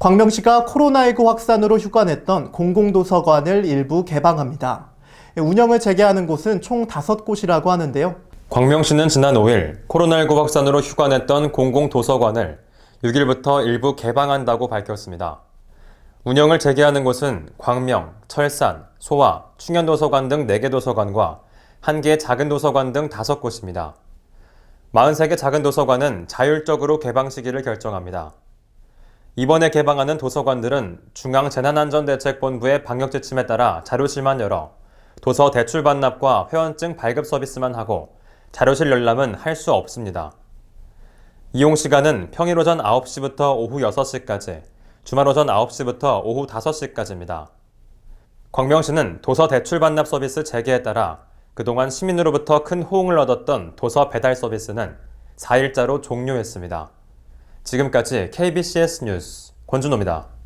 광명시가 코로나19 확산으로 휴관했던 공공도서관을 일부 개방합니다. 운영을 재개하는 곳은 총 5곳이라고 하는데요. 광명시는 지난 5일 코로나19 확산으로 휴관했던 공공도서관을 6일부터 일부 개방한다고 밝혔습니다. 운영을 재개하는 곳은 광명, 철산, 소아, 충현도서관 등 4개 도서관과 1개 작은 도서관 등 5곳입니다. 43개 작은 도서관은 자율적으로 개방 시기를 결정합니다. 이번에 개방하는 도서관들은 중앙재난안전대책본부의 방역 지침에 따라 자료실만 열어 도서 대출 반납과 회원증 발급 서비스만 하고 자료실 열람은 할 수 없습니다. 이용 시간은 평일 오전 9시부터 오후 6시까지, 주말 오전 9시부터 오후 5시까지입니다. 광명시는 도서 대출 반납 서비스 재개에 따라 그동안 시민으로부터 큰 호응을 얻었던 도서 배달 서비스는 4일자로 종료했습니다. 지금까지 KBCS 뉴스 권준호입니다.